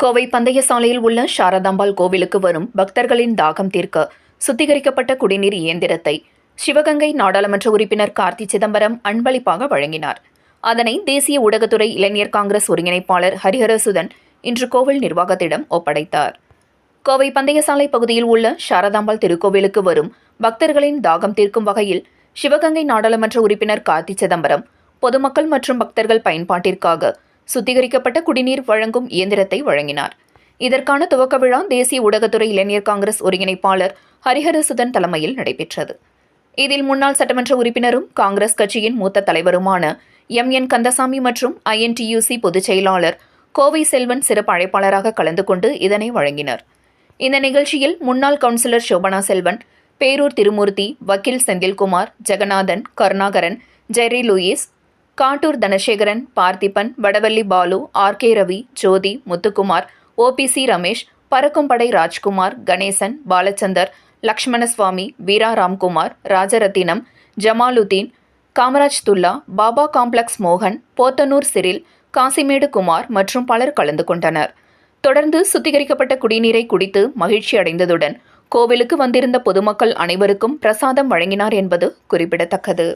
கோவை பந்தய சாலையில் உள்ள சாரதாம்பாள் கோவிலுக்கு வரும் பக்தர்களின் தாகம் தீர்க்க சுத்திகரிக்கப்பட்ட குடிநீர் இயந்திரத்தை சிவகங்கை நாடாளுமன்ற உறுப்பினர் கார்த்தி சிதம்பரம் அன்பளிப்பாக வழங்கினார். அதனை தேசிய ஊடகத்துறை இளைஞர் காங்கிரஸ் ஒருங்கிணைப்பாளர் ஹரிஹரசுதன் இன்று கோவில் நிர்வாகத்திடம் ஒப்படைத்தார். கோவை பந்தயசாலை பகுதியில் உள்ள சாரதாம்பாள் திருக்கோவிலுக்கு வரும் பக்தர்களின் தாகம் தீர்க்கும் வகையில் சிவகங்கை நாடாளுமன்ற உறுப்பினர் கார்த்தி சிதம்பரம் பொதுமக்கள் மற்றும் பக்தர்கள் பயன்பாட்டிற்காக சுத்திகரிக்கப்பட்ட குடிநீர் வழங்கும் இயந்திரத்தை வழங்கினார். இதற்கான துவக்க விழா தேசிய ஊடகத்துறை இளைஞர் காங்கிரஸ் ஒருங்கிணைப்பாளர் ஹரிஹரசுதன் தலைமையில் நடைபெற்றது. இதில் முன்னாள் சட்டமன்ற உறுப்பினரும் காங்கிரஸ் கட்சியின் மூத்த தலைவருமான எம். என். கந்தசாமி மற்றும் ஐஎன்டியூசி பொதுச் செயலாளர் கோவை செல்வன் சிறப்பு அழைப்பாளராக கலந்து கொண்டு இதனை வழங்கினர். இந்த நிகழ்ச்சியில் முன்னாள் கவுன்சிலர் சோபனா செல்வன் பேரூர் திருமூர்த்தி வக்கீல் Senthilkumar Jeganathan Karunakaran Jerry Louis Kattur Dhanasekaran Parthiban Vadavalli Balu R K Ravi Jothi Muthukumar OBC Ramesh பறக்கும்படை Rajkumar Ganesan Balachander Lakshmanaswamy Veera Ramkumar Rajarathinam Jamaluddin Kamaraj Thulla Baba complex மோகன் போத்தனூர் சிறில் காசிமேடு குமார் மற்றும் பலர் கலந்து கொண்டனர். தொடர்ந்து சுத்திகரிக்கப்பட்ட குடிநீரை குடித்து மகிழ்ச்சி அடைந்ததுடன் கோவிலுக்கு வந்திருந்த பொதுமக்கள் அனைவருக்கும் பிரசாதம் வழங்கினார் என்பது குறிப்பிடத்தக்கது.